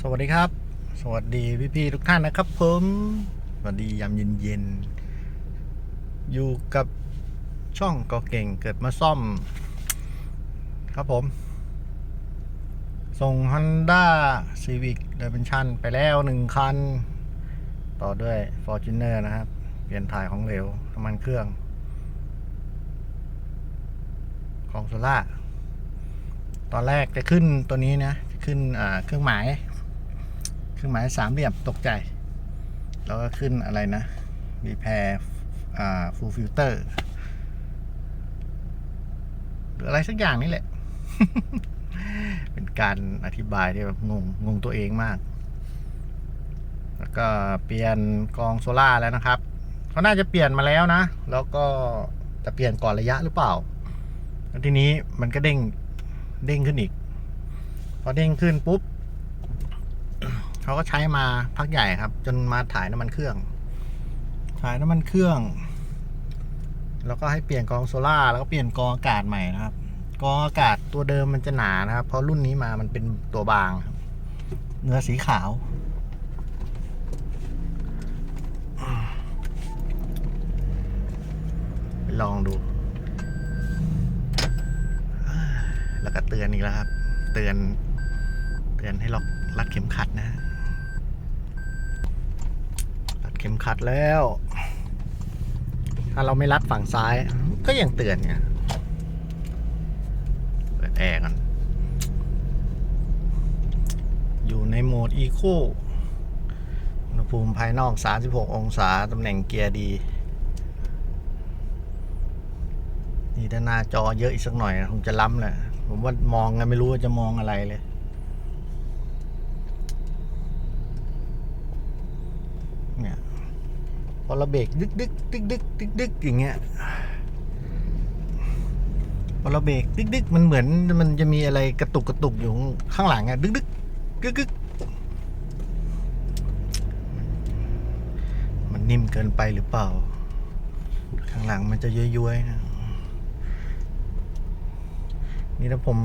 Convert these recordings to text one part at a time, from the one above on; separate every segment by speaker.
Speaker 1: สวัสดีครับ สวัสดีพี่ๆทุกท่านนะครับผมสวัสดียามเย็นๆอยู่กับช่องก็เก่งเกิดมาซ่อม ครับผม ส่ง Honda Civic Dimension ไปแล้วหนึ่งคัน ต่อด้วย Fortuner นะครับ เปลี่ยนถ่ายของเหลวน้ำมันเครื่อง ของโซล่าตอนแรกจะขึ้นตัวนี้นะ จะขึ้นเครื่องหมาย รื่องหมายสามเหลี่ยมตกใจ แล้วก็ขึ้นอะไรนะ repair อ่า full filter หรืออะไรสักอย่างนี่แหละ เป็นการอธิบายที่แบบงงงงตัวเองมาก แล้วก็เปลี่ยนกองโซล่าแล้วนะครับเขาน่าจะเปลี่ยนมาแล้วนะ แล้วก็จะเปลี่ยนก่อนระยะหรือเปล่า แล้วทีนี้มันก็เด้งเด้งขึ้นอีก พอเด้งขึ้นปุ๊บ เขาก็ใช้มาพักใหญ่ครับ จนมาถ่ายน้ำมันเครื่อง ถ่ายน้ำมันเครื่อง แล้วก็ให้เปลี่ยนกรองโซล่าแล้วก็เปลี่ยนกรองอากาศใหม่นะครับกรองอากาศตัวเดิมมันจะหนานะครับ เพราะรุ่นนี้มามันเป็นตัวบางครับเนื้อสีขาวลองดู แล้วก็เตือนอีกแล้วครับ เตือน เตือนให้ล็อกรัดเข็มขัดนะฮะรัด เข็มขัดแล้ว ถ้าเราไม่รัดฝั่งซ้าย ก็ยังเตือนไงเปิดแอร์กัน อยู่ในโหมดอีโคอุณหภูมิภายนอก 36 องศา ตำแหน่งเกียร์ดี นี่ถ้าหน้าจอเยอะอีกสักหน่อยคงจะล้ำแหละ ผมว่ามองกันไม่รู้ว่าจะมองอะไรเลยพ อเราเบรกดึกดึกดึกดึกดึกดึกอย่างเงี้ยพอเราเบรกดึกดึกมันเหมือนมันจะมีอะไรกระตุกกระตุกอยู่ข้างหลังอะดึกดึกดึกดึกมันนิ่มเกินไปหรือเปล่า ข้างหลังมันจะย้วยๆนะนี่ถ้าผม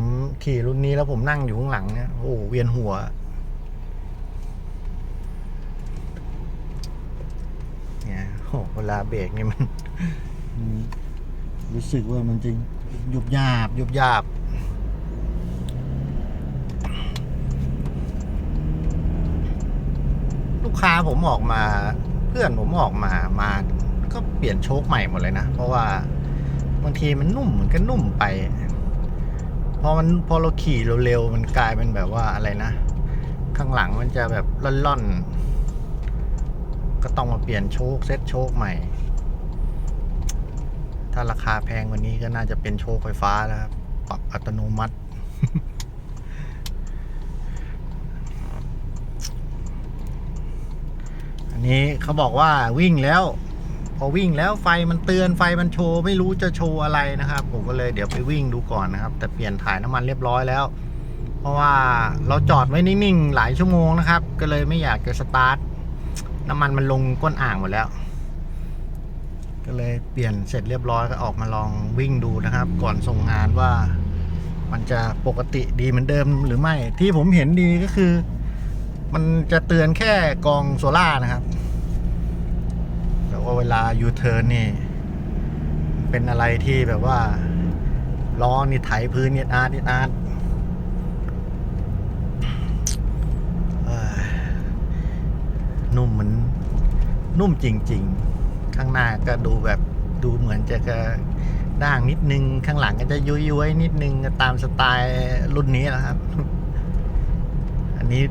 Speaker 1: ขี่รุ่นนี้แล้วผมนั่งอยู่ข้างหลังเนี่ยโอ้เวียนหัว เนี่ย โอ้โหเวลาเบรกนี่มันมัน รู้สึกว่ามันจะยุบยาบยุบยาบลูกค้าผมออกมา เพื่อนผมออกมามา ก็เปลี่ยนโชคใหม่หมดเลยนะ เพราะว่าบางทีมันนุ่มมันก็นุ่มไป พอมันพอเราขี่เร็วๆมันกลายเป็นแบบว่าอะไรนะ ข้างหลังมันจะแบบล่อนๆ ก็ต้องมาเปลี่ยนโชคเซ็ตโชคใหม่ ถ้าราคาแพงกว่านี้ก็น่าจะเป็นโชคไฟฟ้าแล้วครับปรับอัตโนมัติ อันนี้เขาบอกว่าวิ่งแล้ว พอวิ่งแล้วไฟมันเตือนไฟมันโชว์ไม่รู้จะโชว์อะไรนะครับ ผมก็เลยเดี๋ยวไปวิ่งดูก่อนนะครับ แต่เปลี่ยนถ่ายน้ำมันเรียบร้อยแล้ว เพราะว่าเราจอดไว้นิ่งๆหลายชั่วโมงนะครับ ก็เลยไม่อยากจะสตาร์ท น้ำมันมันลงก้นอ่างหมดแล้ว ก็เลยเปลี่ยนเสร็จเรียบร้อยก็ออกมาลองวิ่งดูนะครับ ก่อนส่งงานว่า มันจะปกติดีเหมือนเดิมหรือไม่ ที่ผมเห็นดีก็คือ มันจะเตือนแค่กองโซล่านะครับแต่ว่าเวลายูเทิร์นนี่ เป็นอะไรที่แบบว่าล้อนี่ไถพื้นเนี่ยอาร์ตอาร์ตเอ้ยนุ่มเหมือน นุ่มจริง ๆ ข้างหน้าก็ดูแบบดูเหมือนจะกระด้างนิดนึง ข้างหลังก็จะยุย้ยๆนิดนึงตามสไตล์รุ่นนี้แหละครับ อันนี้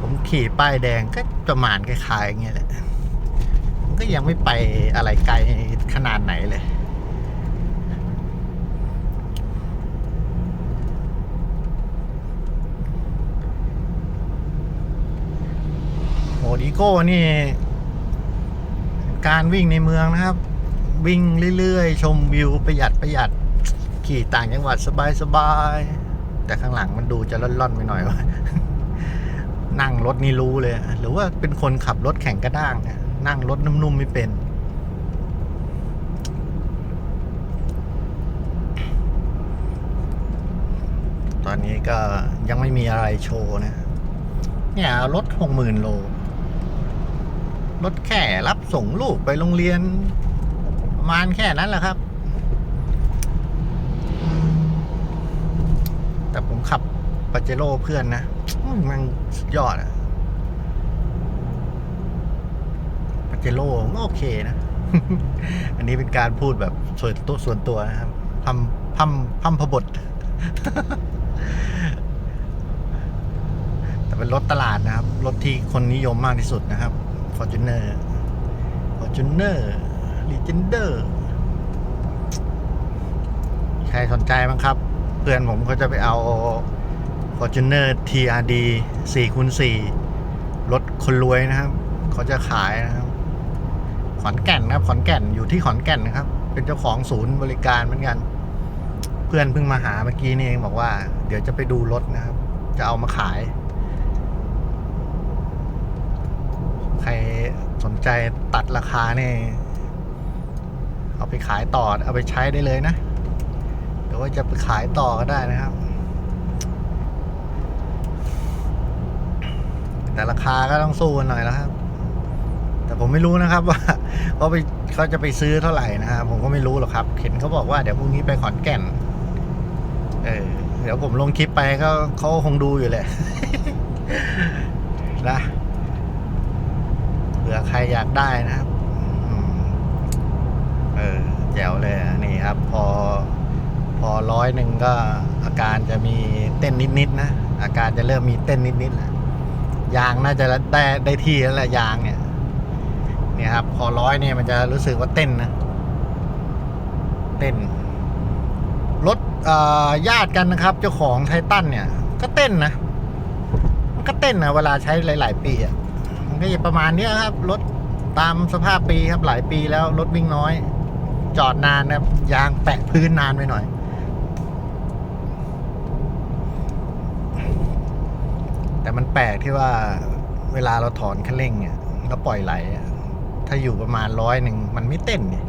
Speaker 1: ผมขี่ป้ายแดงก็ประมาณคล้ายๆอย่างเงี้ยแหละมันก็ยังไม่ไปอะไรไกลขนาดไหนเลย โหดีโก้นี่ การวิ่งในเมืองนะครับ วิ่งเรื่อยๆ ชมวิวประหยัดประหยัด ขี่ต่างจังหวัดสบายๆ แต่ข้างหลังมันดูจะล่อนๆไปหน่อยว่านั่งรถนี่รู้เลย หรือว่าเป็นคนขับรถแข่งกระด้างเนี่ยนั่งรถนุ่มๆไม่เป็นตอนนี้ก็ยังไม่มีอะไรโชว์นะ เนี่ย รถหกหมื่นโล รถแค่รับส่งลูกไปโรงเรียนประมาณแค่นั้นแหละครับ แต่ผมขับปาเจโร่เพื่อนนะมมันสุดยอดอะปาเจโร่ก็โอเคนะ อันนี้เป็นการพูดแบบส่วนตัวส่วนตัวนะครับพัมพัมพัมพบทแต่เป็นรถตลาดนะครับ รถที่คนนิยมมากที่สุดนะครับ Fortuner Fortuner Legender ใครสนใจบ้างครับ เพื่อนผมเขาจะไปเอา Fortuner TRD 4คูณ4รถคนรวยนะครับ เขาจะขายนะครับ ขอนแก่นนะครับ ขอนแก่นอยู่ที่ขอนแก่นนะครับ เป็นเจ้าของศูนย์บริการเหมือนกัน เพื่อนเพิ่งมาหาเมื่อกี้นี่เองบอกว่า เดี๋ยวจะไปดูรถนะครับ จะเอามาขาย ใคร สนใจตัดราคาเนี่ยเอาไปขายต่อเอาไปใช้ได้เลยนะหรือว่าจะไปขายต่อก็ได้นะครับ แต่ราคาก็ต้องสู้กันหน่อยแล้วครับ แต่ผมไม่รู้นะครับว่าเขาไปเขาจะไปซื้อเท่าไหร่นะครับผมก็ไม่รู้หรอกครับเห็นเขาบอกว่าเดี๋ยวพรุ่งนี้ไปขอนแก่น เออเดี๋ยวผมลงคลิปไปก็เขาคงดูอยู่แหละ นะ เผื่อใครอยากได้นะครับเออแจ๋วเลยนี่ครับ พอ พอร้อยหนึ่งก็อาการจะมีเต้นนิดๆนะอาการจะเริ่มมีเต้นนิดๆแหละยางน่าจะได้ได้ที่แล้วแหละยางเนี่ยเนี่ยครับ พอร้อยเนี่ยมันจะรู้สึกว่าเต้นนะเต้นรถอ่อญาติกันนะครับ เจ้าของไททันเนี่ย ก็เต้นนะมันก็เต้นนะเวลาใช้หลาย ๆ ปีอะ ก็จะประมาณเนี้ยครับ รถตามสภาพปีครับหลายปีแล้วรถวิ่งน้อย จอดนานนะครับยางแปะพื้นนานไปหน่อย แต่มันแปลกที่ว่าเวลาเราถอนคันเร่งเนี่ยแล้วปล่อยไหลถ้าอยู่ประมาณร้อยหนึ่งมันไม่เต้นเนี่ย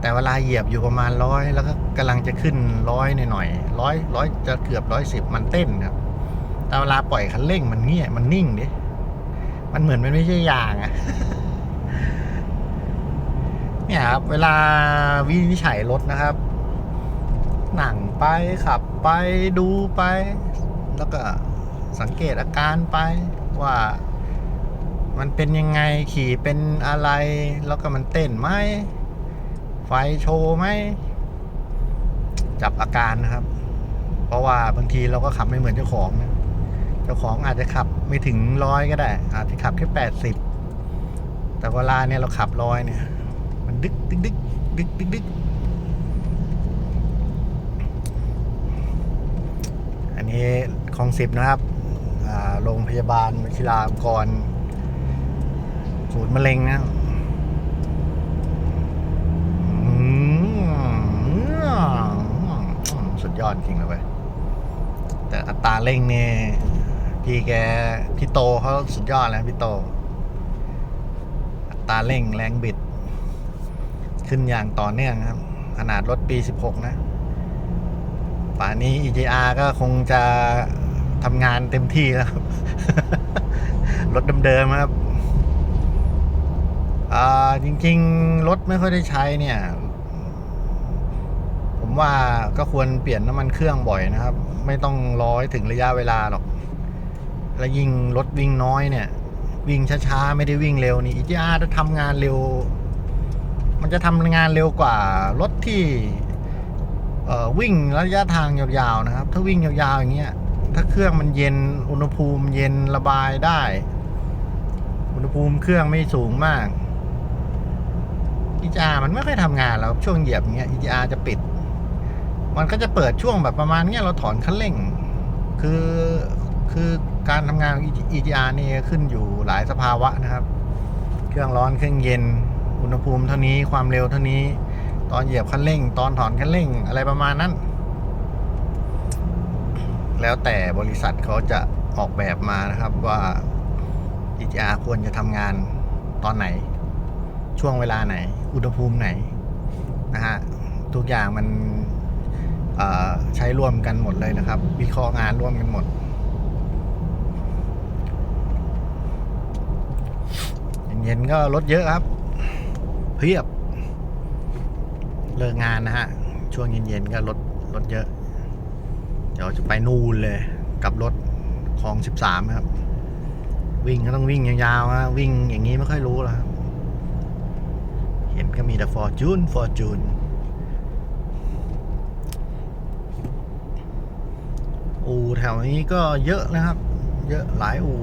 Speaker 1: แต่เวลาเหยียบอยู่ประมาณร้อยแล้วก็กำลังจะขึ้นร้อยหน่อยๆร้อยร้อยจะเกือบร้อยสิบมันเต้นครับแต่เวลาปล่อยคันเร่งมันเงียมันนิ่งดิ มันเหมือนมันไม่ใช่ยางอะเนี่ยครับ เวลาวินิจฉัยรถนะครับ หนังไปขับไปดูไป แล้วก็สังเกตอาการไปว่ามันเป็นยังไงขี่เป็นอะไร แล้วก็มันเต้นไหมไฟโชว์ไหมจับอาการนะครับ เพราะว่าบางทีเราก็ขับไม่เหมือนเจ้าของนะ เจ้าของอาจจะขับไม่ถึงร้อยก็ได้ อาจจะขับแค่แปดสิบแต่เวลาเนี่ยเราขับร้อยเนี่ย มันดึกดึกดึกดึกดึกดึกอันนี้คลองสิบนะครับโรงพยาบาลวชิรามกรศูนย์มะเร็งนะสุดยอดจริงเลยเว้ยแต่อัตราเร่งเนี่ย พี่แกพี่โตเขาสุดยอดแล้วพี่โตอัตราเร่งแรงบิด ขึ้นอย่างต่อเนื่องครับ ขนาดรถปี 16 นะ ป่านนี้ EJR ก็คงจะทำงานเต็มที่แล้วครับรถเดิมๆครับจริง ๆ รถไม่ค่อยได้ใช้เนี่ย ผมว่าก็ควรเปลี่ยนน้ำมันเครื่องบ่อยนะครับ ไม่ต้องรอให้ถึงระยะเวลาหรอก แล้วยิ่งรถวิ่งน้อยเนี่ย วิ่งช้าๆ ไม่ได้วิ่งเร็วนี่อีจีอาร์จะทำงานเร็ว มันจะทำงานเร็วกว่ารถที่วิ่งระยะทางยาวๆนะครับ ถ้าวิ่งยาวๆอย่างเงี้ยถ้าเครื่องมันเย็นอุณหภูมิเย็นระบายได้ อุณหภูมิเครื่องไม่สูงมาก EGR มันไม่ค่อยทำงานแล้วช่วงเหยียบอย่างเงี้ย EGR จะปิด มันก็จะเปิดช่วงแบบประมาณเนี้ยเราถอนคันเร่ง คือคือ การทำงานของ EGR นี่ขึ้นอยู่หลายสภาวะนะครับ เครื่องร้อนเครื่องเย็น อุณหภูมิเท่านี้ความเร็วเท่านี้ ตอนเหยียบคันเร่ง ตอนถอนคันเร่งอะไรประมาณนั้น แล้วแต่บริษัทเขาจะออกแบบมานะครับว่า EGR ควรจะทำงานตอนไหน ช่วงเวลาไหน อุณหภูมิไหนนะฮะทุกอย่างมันใช้ร่วมกันหมดเลยนะครับ วิเคราะห์งานร่วมกันหมด เย็นก็รถเยอะครับ เพียบ เลิกงานนะฮะ ช่วงเย็นๆก็รถรถเยอะ เดี๋ยวจะไปนูนเลย กับรถคลองสิบสามครับ วิ่งก็ต้องวิ่งยาวๆฮะวิ่งอย่างนี้ไม่ค่อยรู้แล้วเห็นก็มีแต่ฟอร์จูนฟอร์จูนอูแถวนี้ก็เยอะนะครับ เยอะหลายอู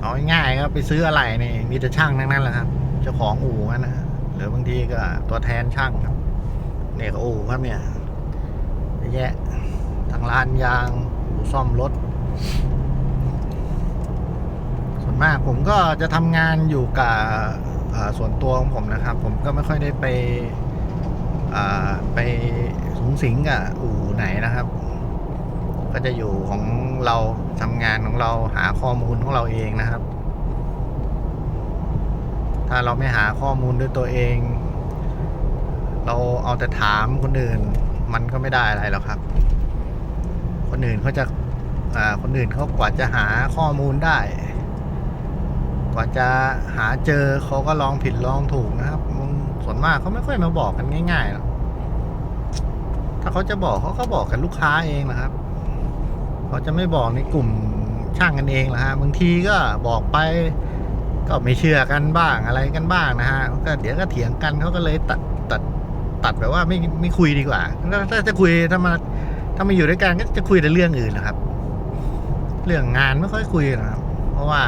Speaker 1: เอาง่ายๆครับไปซื้ออะไรนี่มีแต่ช่างทั้งนั้นแหละครับ เจ้าของอู่กันนะหรือบางทีก็ตัวแทนช่างครับ เนี่ยก็อู่ครับเนี่ยแยะทางร้านยางอู่ซ่อมรถ ส่วนมากผมก็จะทำงานอยู่กับส่วนตัวของผมนะครับ ผมก็ไม่ค่อยได้ไปไปสูงสิงกับอู่ไหนนะครับ ก็จะอยู่ของเราทำงานของเราหาข้อมูลของเราเองนะครับ ถ้าเราไม่หาข้อมูลด้วยตัวเอง เราเอาแต่ถามคนอื่น มันก็ไม่ได้อะไรหรอกครับ คนอื่นเขาจะอ่าคนอื่นเขากว่าจะหาข้อมูลได้ กว่าจะหาเจอเขาก็ลองผิดลองถูกนะครับส่วนมากเขาไม่ค่อยมาบอกกันง่ายๆหรอกถ้าเขาจะบอกเขาก็บอกกับลูกค้าเองนะครับ เขาจะไม่บอกในกลุ่มช่างกันเองนะฮะบางทีก็บอกไป ก็ไม่เชื่อกันบ้างอะไรกันบ้างนะฮะก็เดี๋ยวก็เถียงกันเขาก็เลยตัดตัดตัดแบบว่าไม่ไม่คุยดีกว่าถ้าจะคุยถ้ามาถ้ามาอยู่ด้วยกันก็จะคุยแต่เรื่องอื่นนะครับ เรื่องงานไม่ค่อยคุยนะครับ เพราะว่า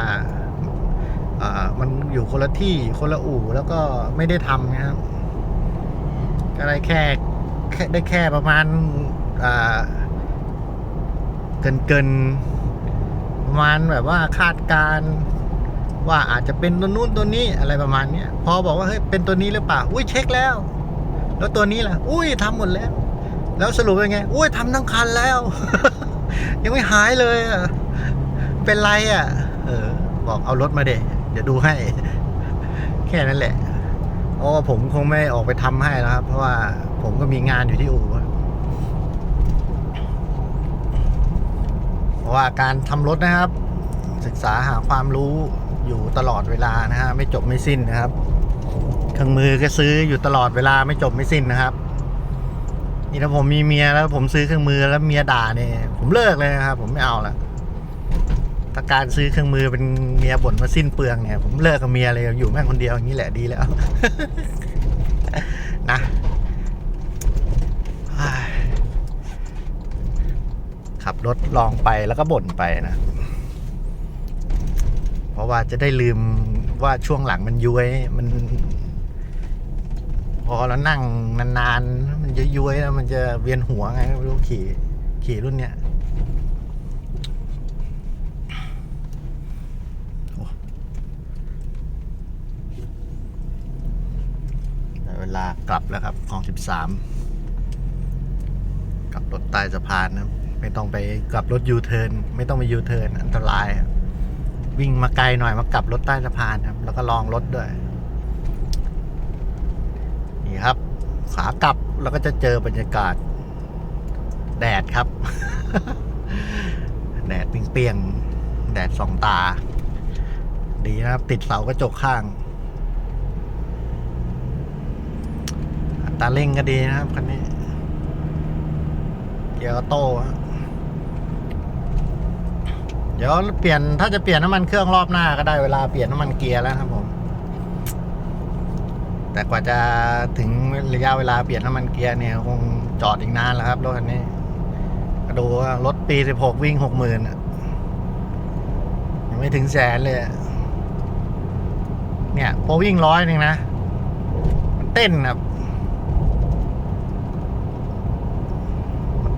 Speaker 1: อ่ามันอยู่คนละที่คนละอู่แล้วก็ไม่ได้ทำนะครับก็ได้แค่แค่ได้แค่ประมาณอ่า เกินเกินประมาณแบบว่าคาดการว่าอาจจะเป็นตัวนู้นตัวนี้อะไรประมาณเนี้ยพอบอกว่าเฮ้ยเป็นตัวนี้หรือเปล่า อุ้ยเช็คแล้ว แล้วตัวนี้ล่ะ อุ้ยทำหมดแล้ว แล้วสรุปเป็นไง อุ้ยทำทั้งคันแล้ว ยังไม่หายเลยอะเป็นไรอะ เออ บอกเอารถมาเดเดี๋ยวดูให้ แค่นั้นแหละเพราะว่าผมคงไม่ออกไปทำให้แล้วครับ เพราะว่าผมก็มีงานอยู่ที่อู่อะเพ ราะว่าการทำรถนะครับ ศึกษาหาความรู้อยู่ตลอดเวลานะฮะไม่จบไม่สิ้นนะครับ เครื่องมือก็ซื้ออยู่ตลอดเวลาไม่จบไม่สิ้นนะครับ นี่ถ้าผมมีเมียแล้วผมซื้อเครื่องมือแล้วเมียด่าเนี่ยผมเลิกเลยนะครับ ผมไม่เอาละถ้าการซื้อเครื่องมือเป็นเมียบ่นมาสิ้นเปลืองเนี่ย ผมเลิกกับเมียเลยอยู่แม่งคนเดียวอย่างนี้แหละดีแล้ว นะเฮ้ยขับ รถลองไปแล้วก็บ่นไปนะ เพราะว่าจะได้ลืมว่าช่วงหลังมันย้วยมัน พอเรานั่งนานๆ มันจะย้วยแล้วมันจะเวียนหัวไงไม่รู้ขี่ ขี่รุ่นเนี้ยเวลากลับแล้วครับคลองสิบสามกลับรถใต้สะพานนะครับ ไม่ต้องไปกลับรถยูเทิร์นไม่ต้องไปยูเทิร์นอันตราย วิ่งมาไกลหน่อยมากลับรถใต้สะพานครับ แล้วก็ลองรถด้วย นี่ครับ ขากลับแล้วก็จะเจอบรรยากาศ แดดครับ แดดเปียงๆแดดสองตา ดีนะครับ ติดเสากระจกข้างตาเร่งก็ดีนะครับคันนี้ เกียร์ออโต้ เดี๋ยวเปลี่ยนถ้าจะเปลี่ยนน้ำมันเครื่องรอบหน้าก็ได้เวลาเปลี่ยนน้ำมันเกียร์แล้วครับผม แต่กว่าจะถึงระยะเวลาเปลี่ยนน้ำมันเกียร์เนี่ยคงจอดอีกนานแล้วครับรถคันนี้ก็ดูว่ารถปีสิบหกวิ่งหกหมื่นยังไม่ถึงแสนเลย เนี่ยพอวิ่งร้อยหนึ่งนะ มันเต้นครับ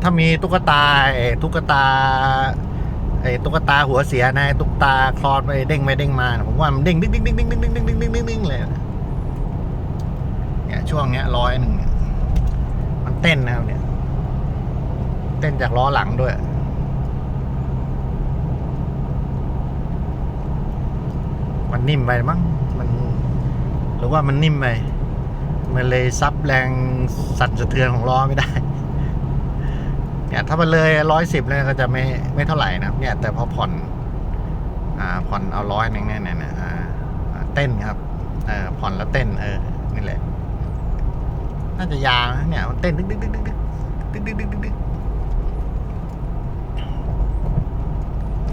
Speaker 1: ถ้ามีตุ๊กตาตุ๊กตา ไอ้ตุ๊กตาหัวเสียนะตุ๊กตาคลอดไปเด้งไปเด้งมาผมว่ามันเด้งดิ้งดิ้งดิ้งดิ้งดิ้งดิ้งดิ้งดิ้งดิ้งดิ้งดิ้งเลยเนี่ยช่วงเนี้ยร้อยหนึ่งมันเต้นนะครับเนี่ย เต้นจากล้อหลังด้วยมันนิ่มไปมั้งมันหรือว่ามันนิ่มไปมันเลยซับแรงสั่นสะเทือนของล้อไม่ได้ เนี่ยถ้ามันเลยร้อยสิบเลยก็จะไม่ไม่เท่าไหร่นะครับ เนี่ย แต่พอผ่อน อ่าผ่อนเอาร้อยนึงเนี่ยเนี่ยเนี่ยอ่าเต้นครับเออผ่อนแล้วเต้นเออนี่แหละ น่าจะยางนะเนี่ยมันเต้นดึกดึกดึกดึกดึกดึกดึกดึกดึกดึก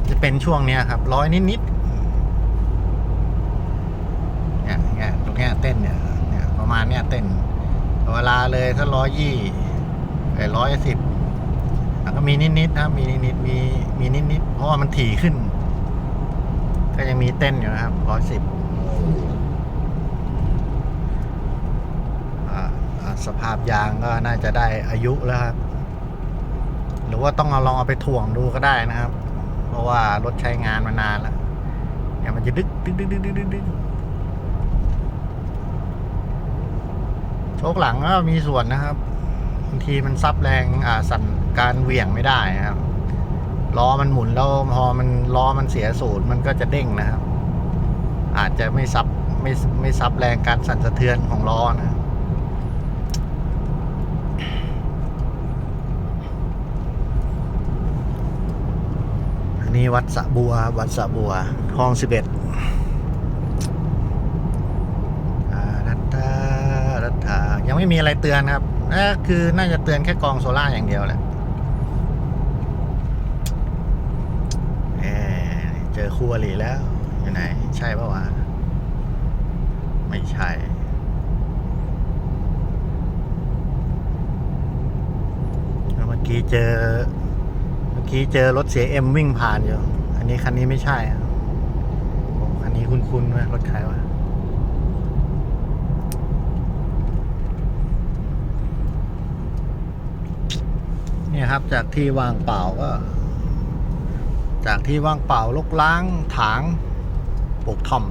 Speaker 1: จะเป็นช่วงเนี้ยครับร้อยนิดนิดเนี่ยเนี่ยตรงเนี้ยเต้นเนี่ยเนี่ยประมาณเนี้ยเต้น เวลาเลยถ้าร้อยยี่ไอ้ร้อยสิบ แล้วก็มีนิดๆนะครับมีนิดๆมีมีนิดๆเพราะว่ามันถี่ขึ้น ก็ยังมีเต้นอยู่นะครับร้อยสิบสภาพยางก็น่าจะได้อายุแล้วครับ หรือว่าต้องเอาลองเอาไปถ่วงดูก็ได้นะครับ เพราะว่ารถใช้งานมานานแล้วเนี่ยมันจะดึกดึกดึกดึกดึกดึกดึกโชคหลังก็มีส่วนนะครับบางทีมันซับแรงอ่าสั่น การเหวี่ยงไม่ได้นะครับล้อมันหมุนแล้วพอมันล้อมันเสียสูตรมันก็จะเด้งนะครับ อาจจะไม่ซับไม่ไม่ซับแรงการสั่นสะเทือนของล้อนะอันนี้วัดสะบัว วัดสะบัวคลองสิบเอ็ดรัตตารัตตายังไม่มีอะไรเตือนครับนั่นคือน่าจะเตือนแค่กองโซล่าอย่างเดียวแหละเอ่อเจอครูอรีแล้ว อยู่ไหน ใช่ปะวะ ไม่ใช่ เมื่อกี้เจอ เมื่อกี้เจอรถเสียเอ็มวิ่งผ่านอยู่ อันนี้คันนี้ไม่ใช่อะโอ้คันนี้คุ้นๆไหมรถใครวะเนี่ยครับจากที่วางเปล่าก็ จากที่ว่างเปล่าลกล้างถางปลูกท่อม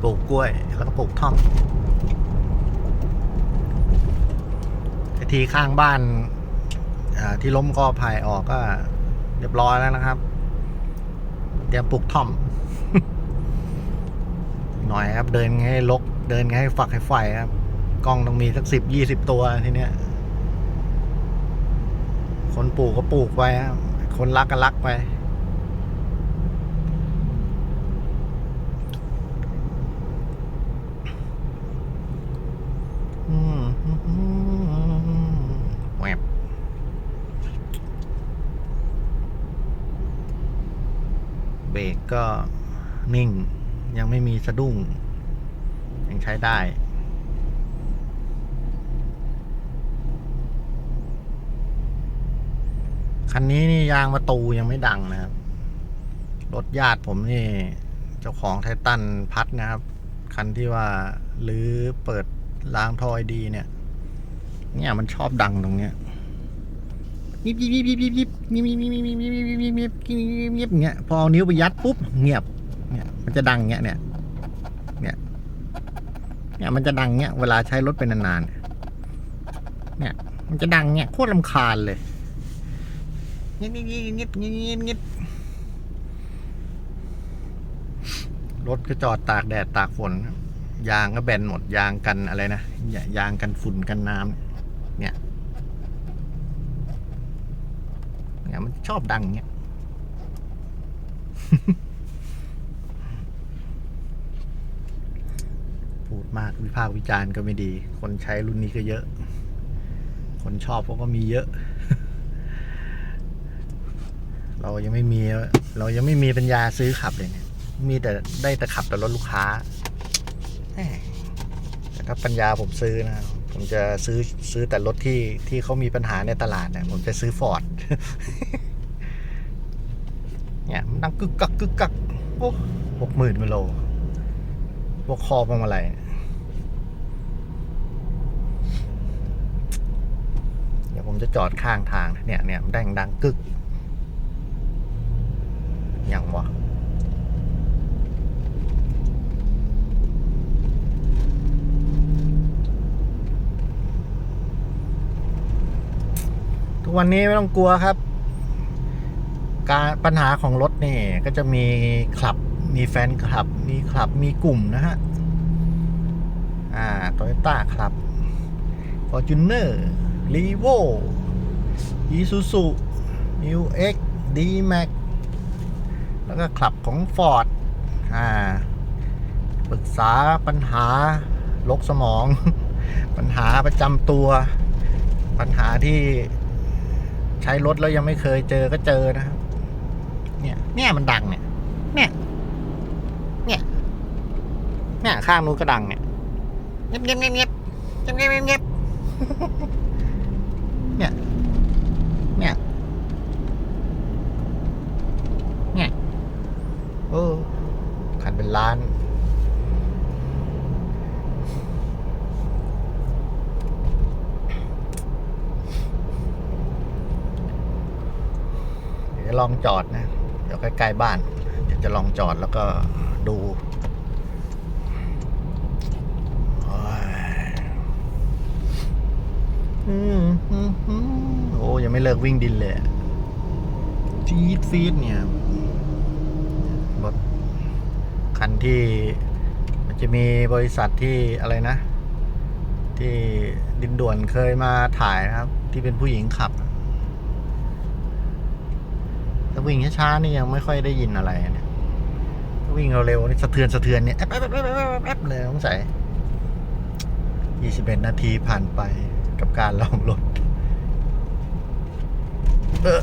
Speaker 1: ปลูกกล้วย แล้วก็ปลูกท่อมไอทีข้างบ้านที่ล้มกอไผ่ออกก็เรียบร้อยแล้วนะครับเตรียมปลูกท่อม หน่อยครับ เดินไงให้ลก เดินไงให้ฝักให้ไฟครับ กล้องต้องมีสักสิบยี่สิบตัวทีเนี้ย คนปลูกก็ปลูกไปครับคนรักก็รักไป แหวบเบรกก็นิ่ง ยังไม่มีสะดุ้ง ยังใช้ได้คันนี้นี่ยางประตูยังไม่ดังนะครับ รถญาติผมนี่ เจ้าของไททันพัดนะครับ คันที่ว่าลือเปิด ล้างทอยดีเนี่ย เนี่ยมันชอบดังตรงเนี้ยยิบยิบยิบยิบยิบยิบยิบยิบยิบยิบยิบยิบยิบยิบยิบยิบยิบเงี้ยพอเอานิ้วไปยัดปุ๊บเงียบ เนี่ยมันจะดังเงี้ยเนี่ย เนี่ยเนี่ยมันจะดังเงี้ยเวลาใช้รถไปนานๆเนี่ย มันจะดังเงี้ยโคตรลำคาญเลยเงี้ยเงี้ยเงี้ยเงียเงี้ยเงียเงี้ยรถก็จอดตากแดดตากฝน ยางก็แบนหมดยางกันอะไรนะยางกันฝุ่นกันน้ำเนี่ยเนี่ยมันชอบดังเงี้ยพูดมากวิพากษ์วิจารณ์ก็ไม่ดี คนใช้รุ่นนี้ก็เยอะ คนชอบเขาก็มีเยอะ เรายังไม่มี เรายังไม่มีปัญญาซื้อขับเลยเนี่ย มีแต่ได้แต่ขับแต่รถลูกค้า แหม่แต่ถ้าปัญญาผมซื้อนะ ผมจะซื้อซื้อแต่รถที่ที่เขามีปัญหาในตลาดเนี่ยผมจะซื้อฟอร์ดเนี่ยมันดังกึกกักกึกกักโอ้หกหมื่นกิโลพวกคอพวงมาลัยเดี๋ยวผมจะจอดข้างทาง เนี่ยเนี่ยมันดังดังกึกอย่างวะ วันนี้ไม่ต้องกลัวครับ การปัญหาของรถนี่ก็จะมีคลับ มีแฟนคลับ มีคลับ มีกลุ่มนะฮะ อ่าโตโยต้าครับ Fortuner r e v o Isuzu New X D Max แล้วก็คลับของ Ford อ่าปรึกษาปัญหาลกสมอง ปัญหาประจำตัว ปัญหาที่ ใช้รถแล้วยังไม่เคยเจอก็เจอนะครับเนี่ย เนี่ยมันดังเนี่ย เนี่ย เนี่ย เนี่ยข้างนู้นก็ดังเนี่ยเงียบเงียบเงียบเงียบเงียบเงียบเงียบเนี่ย เนี่ย เนี่ย โอ้ขันเป็นล้าน ลองจอดนะเดี๋ยวใกล้ๆบ้านเดี๋ยวจะลองจอดแล้วก็ดูโอ้ยอืมอืมอืมโอ้ยังไม่เลิกวิ่งดินเลยอะจี๊ดฟีดเนี่ยรถคันที่ มันจะมีบริษัทที่อะไรนะ ที่ดินด่วนเคยมาถ่ายนะครับ ที่เป็นผู้หญิงขับ ถ้า วิ่งช้าๆนี่ยังไม่ค่อยได้ยินอะไรเนี่ยวิ่งเร็วๆนี่สะเทือนสะเทือนเนี่ยแอบแอบแอบแอบแอบแอบเลยสงสัย21 นาทีผ่านไปกับการลองรถเออ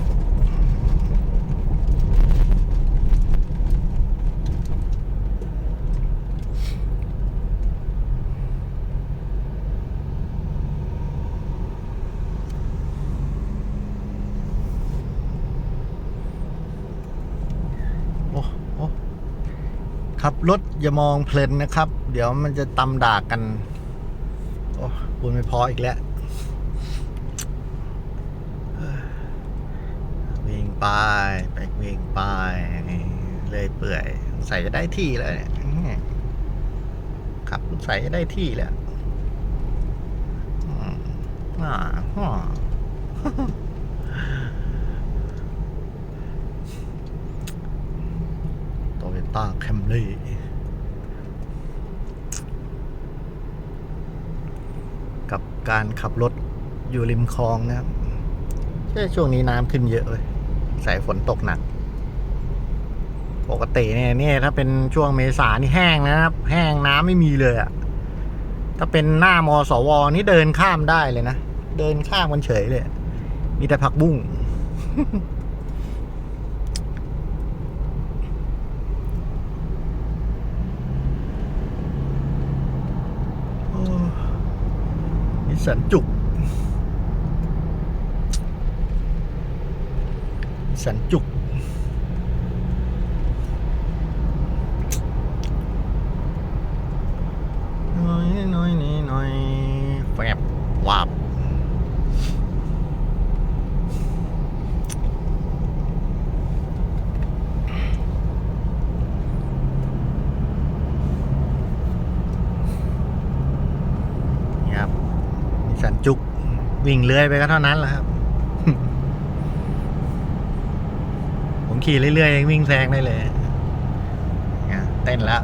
Speaker 1: โอ้โอ้ ขับรถอย่ามองเพลินนะครับ เดี๋ยวมันจะตำด่ากัน โอ้พูดไม่พออีกแล้ววิ่งไปไปวิ่งไปเลยเปื่อยใส่จะได้ที่แล้วเนี่ยขับใส่จะได้ที่แล้วอืมอ่าฮ่า โตาแคมรี่กับการขับรถอยู่ริมคลองนะครับใช่ช่วงนี้น้ำขึ้นเยอะเลยสายฝนตกหนัก ปกติเนี่ยเนี่ยถ้าเป็นช่วงเมษานี่แห้งนะครับ แห้งน้ำไม่มีเลยอะถ้าเป็นหน้ามอสวนี่เดินข้ามได้เลยนะ เดินข้ามมันเฉยเลย มีแต่ผักบุ้ง โอ้ นิสสันจุกสันจุก น้อยน้อยนี่น้อยแฟบวาบนี่ครับนิสสันจุก วิ่งเลื้อยไปก็เท่านั้นแหละครับ ผมขี่เรื่อยๆเองวิ่งแซงได้เลยเนี่ยเต้นแล้ว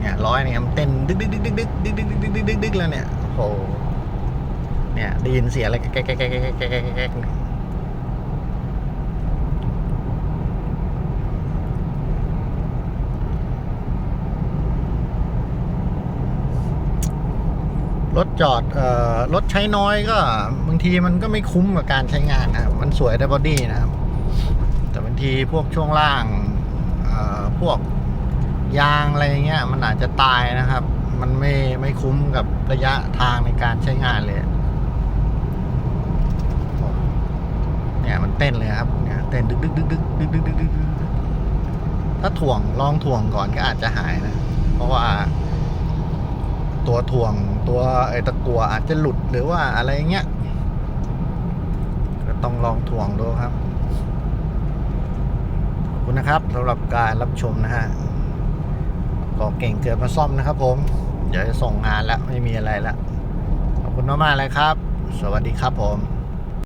Speaker 1: เนี่ยร้อยเนี่ยมันเต้นดึกดึกดึกดึกดึกดึกดึกดึกดึกดึกดึกแล้วเนี่ยโอ้โหเนี่ยได้ยินเสียงอะไรแก๊กแก๊กแก๊กแก๊กแก๊กแก๊กแก๊กแก๊ก รถจอดเอ่อรถใช้น้อยก็บางทีมันก็ไม่คุ้มกับการใช้งานนะครับมันสวยแต่บอดี้นะครับ แต่บางทีพวกช่วงล่างเอ่อพวกยางอะไรเงี้ยมันอาจจะตายนะครับ มันไม่ไม่คุ้มกับระยะทางในการใช้งานเลยเนี่ยมันเต้นเลยครับเนี่ยเต้นดึกดึกดึกดึกดึกดึกดึกดึกดึกถ้าถ่วงลองถ่วงก่อนก็อาจจะหายนะ เพราะว่า ตัวถ่วงตัวไอ้ตะกัวอาจจะหลุดหรือว่าอะไรเงี้ยก็ต้องลองถ่วงดูครับขอบคุณนะครับสำหรับการรับชมนะฮะก็เก่งเกิดมาซ่อมนะครับ ผม เดี๋ยวจะส่งงานแล้วไม่มีอะไรแล้วขอบคุณมากๆเลยครับ สวัสดีครับผม